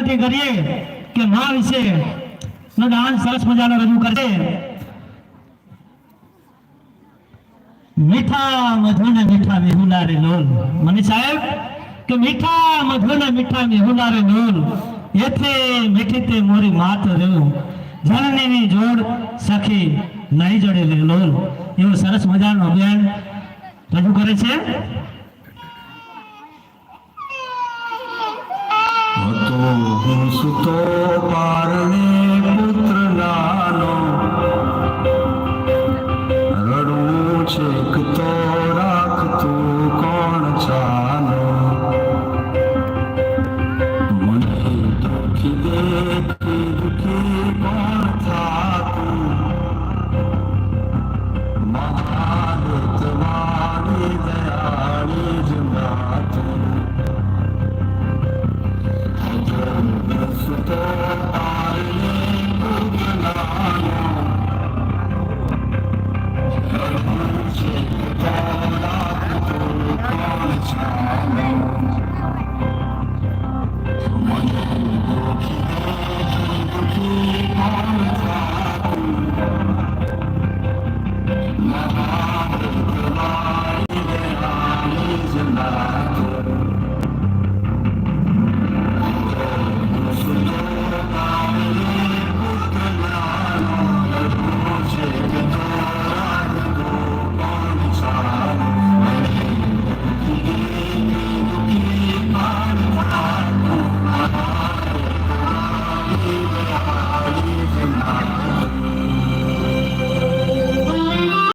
વિનંતી કરીએ કે મા વિશે નો ડાન્સ સરસ મજાનો રજૂ કરશે. મીઠા મધુને મીઠા મેહુલા લોલ મની સાહેબ, કે મીઠા મધુને મીઠા મેહુલા લોલ એથે મીઠી તે મોરી માત રહ્યું. જનનીની જોડ સખી નહીં જડે લે લોલ એવું સરસ મજાનું અભિયાન રજૂ કરે છે. સુતો પારણે પુત્ર નાનો રડવું છેક તો રાખતું કોણ ચાલો મને દેખી દુખી Yeah.